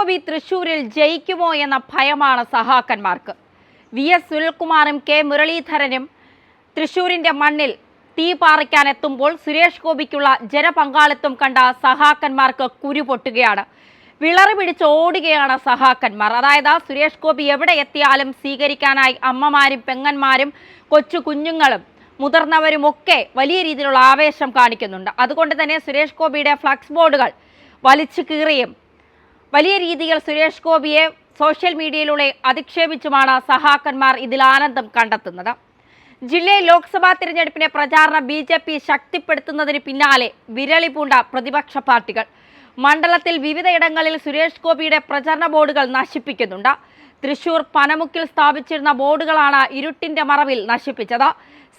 ഗോപി തൃശൂരിൽ ജയിക്കുമോ എന്ന ഭയമാണ് സഹാക്കന്മാർക്ക്. വി എസ് സുനിൽകുമാറും കെ മുരളീധരനും തൃശൂരിന്റെ മണ്ണിൽ തീ പാറിക്കാനെത്തുമ്പോൾ സുരേഷ് ഗോപിക്കുള്ള ജനപങ്കാളിത്തം കണ്ട സഹാക്കന്മാർക്ക് കുരു പൊട്ടുകയാണ് വിളറി പിടിച്ച് ഓടുകയാണ് സഹാക്കന്മാർ. അതായത് സുരേഷ് ഗോപി എവിടെ എത്തിയാലും സ്വീകരിക്കാനായി അമ്മമാരും പെങ്ങന്മാരും കൊച്ചു കുഞ്ഞുങ്ങളും മുതിർന്നവരും ഒക്കെ വലിയ രീതിയിലുള്ള ആവേശം കാണിക്കുന്നുണ്ട്. അതുകൊണ്ട് തന്നെ സുരേഷ് ഗോപിയുടെ ഫ്ലക്സ് ബോർഡുകൾ വലിച്ചു കീറിയും വലിയ രീതിയിൽ സുരേഷ് ഗോപിയെ സോഷ്യൽ മീഡിയയിലൂടെ അധിക്ഷേപിച്ചുമാണ് സഹാക്കന്മാർ ഇതിൽ ആനന്ദം കണ്ടെത്തുന്നത്. ജില്ലയിൽ ലോക്സഭാ തിരഞ്ഞെടുപ്പിനെ പ്രചാരണം ബി ജെ പി ശക്തിപ്പെടുത്തുന്നതിന് പിന്നാലെ വിരളി പൂണ്ട പ്രതിപക്ഷ പാർട്ടികൾ. മണ്ഡലത്തിൽ വിവിധയിടങ്ങളിൽ സുരേഷ് ഗോപിയുടെ പ്രചരണ ബോർഡുകൾ നശിപ്പിക്കുന്നുണ്ട്. തൃശൂർ പനമുക്കിൽ സ്ഥാപിച്ചിരുന്ന ബോർഡുകളാണ് ഇരുട്ടിന്റെ മറവിൽ നശിപ്പിച്ചത്.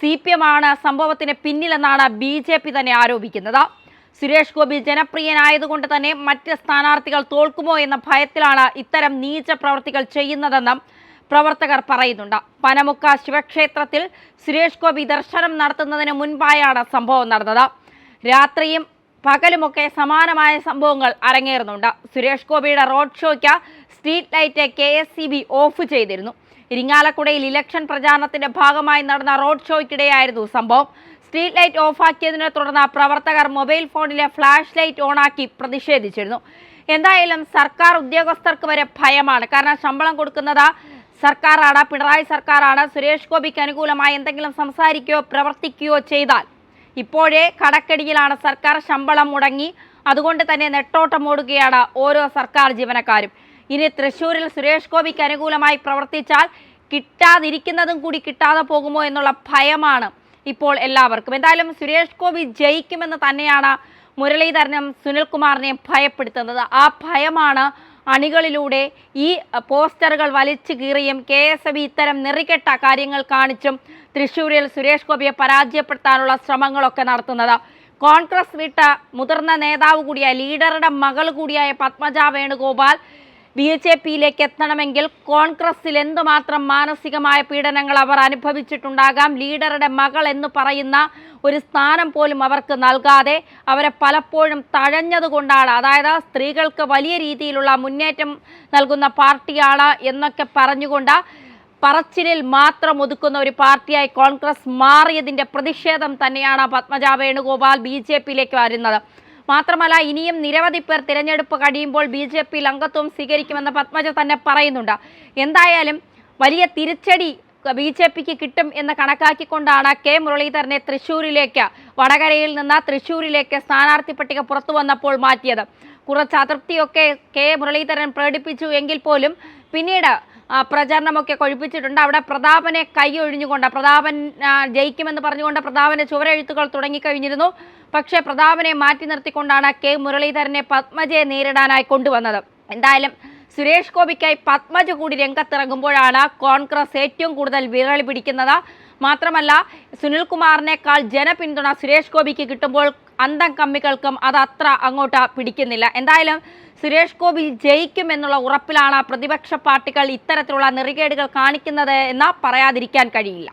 സി പി എം ആണ് സംഭവത്തിന് പിന്നിലെന്നാണ് ബി ജെ പി തന്നെ ആരോപിക്കുന്നത്. സുരേഷ് ഗോപി ജനപ്രിയനായതുകൊണ്ട് തന്നെ മറ്റ് സ്ഥാനാർത്ഥികൾ തോൽക്കുമോ എന്ന ഭയത്തിലാണ് ഇത്തരം നീച്ച പ്രവർത്തികൾ ചെയ്യുന്നതെന്നും പ്രവർത്തകർ പറയുന്നുണ്ട്. പനമുക്ക ശിവക്ഷേത്രത്തിൽ സുരേഷ് ഗോപി ദർശനം നടത്തുന്നതിന് മുൻപായാണ് സംഭവം നടന്നത്. രാത്രിയും പകലുമൊക്കെ സമാനമായ സംഭവങ്ങൾ അരങ്ങേറുന്നുണ്ട്. സുരേഷ് ഗോപിയുടെ റോഡ് ഷോയ്ക്ക് street light K S E B off ചെയ്തിരുന്നു. ഇരിങ്ങാലക്കുടയിൽ ഇലക്ഷൻ പ്രചാരണത്തിന്റെ ഭാഗമായി നടന്ന റോഡ് ഷോയ്ക്കിടെയായിരുന്നു സംഭവം. സ്ട്രീറ്റ് ലൈറ്റ് ഓഫാക്കിയതിനെ തുടർന്ന് പ്രവർത്തകർ മൊബൈൽ ഫോണിലെ ഫ്ലാഷ് ലൈറ്റ് ഓണാക്കി പ്രതിഷേധിച്ചിരുന്നു. എന്തായാലും സർക്കാർ ഉദ്യോഗസ്ഥർക്ക് വരെ ഭയമാണ്. കാരണം ശമ്പളം കൊടുക്കുന്നത് സർക്കാരാണ് പിണറായി സർക്കാരാണ്. സുരേഷ് ഗോപിക്ക് അനുകൂലമായി എന്തെങ്കിലും സംസാരിക്കുകയോ പ്രവർത്തിക്കുകയോ ചെയ്താൽ ഇപ്പോഴേ കടക്കടിയിലാണ് സർക്കാർ ശമ്പളം മുടങ്ങി. അതുകൊണ്ട് തന്നെ നെട്ടോട്ടം ഓടുകയാണ് ഓരോ സർക്കാർ ജീവനക്കാരും. ഇനി തൃശൂരിൽ സുരേഷ് ഗോപിക്ക് അനുകൂലമായി പ്രവർത്തിച്ചാൽ കിട്ടാതിരിക്കുന്നതും കൂടി കിട്ടാതെ പോകുമോ എന്നുള്ള ഭയമാണ് ഇപ്പോൾ എല്ലാവർക്കും. എന്തായാലും സുരേഷ് ഗോപി ജയിക്കുമെന്ന് തന്നെയാണ് മുരളീധരനും സുനിൽകുമാറിനെയും ഭയപ്പെടുത്തുന്നത്. ആ ഭയമാണ് അണികളിലൂടെ ഈ പോസ്റ്ററുകൾ വലിച്ചു കീറിയും കെ എസ് എഫ് ഇത്തരം നെറികെട്ട കാര്യങ്ങൾ കാണിച്ചും തൃശ്ശൂരിൽ സുരേഷ് ഗോപിയെ പരാജയപ്പെടുത്താനുള്ള ശ്രമങ്ങളൊക്കെ നടത്തുന്നത്. കോൺഗ്രസ് വിട്ട മുതിർന്ന നേതാവ് കൂടിയായ ലീഡറുടെ മകൾ കൂടിയായ പത്മജ വേണുഗോപാൽ ബി ജെ പിയിലേക്ക് എത്തണമെങ്കിൽ കോൺഗ്രസിൽ എന്തുമാത്രം മാനസികമായ പീഡനങ്ങൾ അവർ അനുഭവിച്ചിട്ടുണ്ടാകാം? ലീഡറുടെ മകൾ എന്ന് പറയുന്ന ഒരു സ്ഥാനം പോലും അവർക്ക് നൽകാതെ അവരെ പലപ്പോഴും തഴഞ്ഞതുകൊണ്ടാണ്. അതായത് സ്ത്രീകൾക്ക് വലിയ രീതിയിലുള്ള മുന്നേറ്റം നൽകുന്ന പാർട്ടിയാണ് എന്നൊക്കെ പറഞ്ഞുകൊണ്ട് പറച്ചിലിൽ മാത്രം ഒതുക്കുന്ന ഒരു പാർട്ടിയായി കോൺഗ്രസ് മാറിയതിന്റെ പ്രതിഷേധം തന്നെയാണ് പത്മജ വേണുഗോപാൽ ബി ജെ പിയിലേക്ക് വരുന്നത്. മാത്രമല്ല ഇനിയും നിരവധി പേർ തിരഞ്ഞെടുപ്പ് കഴിയുമ്പോൾ ബി ജെ പിയിൽ അംഗത്വം സ്വീകരിക്കുമെന്ന് പത്മജ തന്നെ പറയുന്നുണ്ട്. എന്തായാലും വലിയ തിരിച്ചടി ബി ജെ പിക്ക് കിട്ടും എന്ന് കണക്കാക്കിക്കൊണ്ടാണ് കെ മുരളീധരനെ തൃശ്ശൂരിലേക്ക് വടകരയിൽ നിന്ന് തൃശ്ശൂരിലേക്ക് സ്ഥാനാർത്ഥി പട്ടിക പുറത്തു വന്നപ്പോൾ മാറ്റിയത്. കുറച്ച് അതൃപ്തിയൊക്കെ കെ മുരളീധരൻ പ്രകടിപ്പിച്ചു എങ്കിൽ പോലും പിന്നീട് പ്രചരണമൊക്കെ കൊഴിപ്പിച്ചിട്ടുണ്ട്. അവിടെ പ്രതാപനെ കൈയൊഴിഞ്ഞുകൊണ്ട് പ്രതാപൻ ജയിക്കുമെന്ന് പറഞ്ഞുകൊണ്ട് പ്രതാപനെ ചുവരെഴുത്തുകൾ തുടങ്ങിക്കഴിഞ്ഞിരുന്നു. പക്ഷേ പ്രതാപനെ മാറ്റി നിർത്തിക്കൊണ്ടാണ് കെ മുരളീധരനെ പത്മജയെ നേരിടാനായി കൊണ്ടുവന്നത്. എന്തായാലും സുരേഷ് ഗോപിക്കായി പത്മജ കൂടി രംഗത്തിറങ്ങുമ്പോഴാണ് കോൺഗ്രസ് ഏറ്റവും കൂടുതൽ വിരളി പിടിക്കുന്നത്. മാത്രമല്ല സുനിൽകുമാറിനേക്കാൾ ജനപിന്തുണ സുരേഷ് ഗോപിക്ക് കിട്ടുമ്പോൾ അന്തം കമ്മികൾക്കും അത് അത്ര അങ്ങോട്ട് പിടിക്കുന്നില്ല. എന്തായാലും സുരേഷ് ഗോപി ജയിക്കുമെന്നുള്ള ഉറപ്പിലാണ് പ്രതിപക്ഷ പാർട്ടികൾ ഇത്തരത്തിലുള്ള നെറികേടുകൾ കാണിക്കുന്നത് എന്ന് പറയാതിരിക്കാൻ കഴിയില്ല.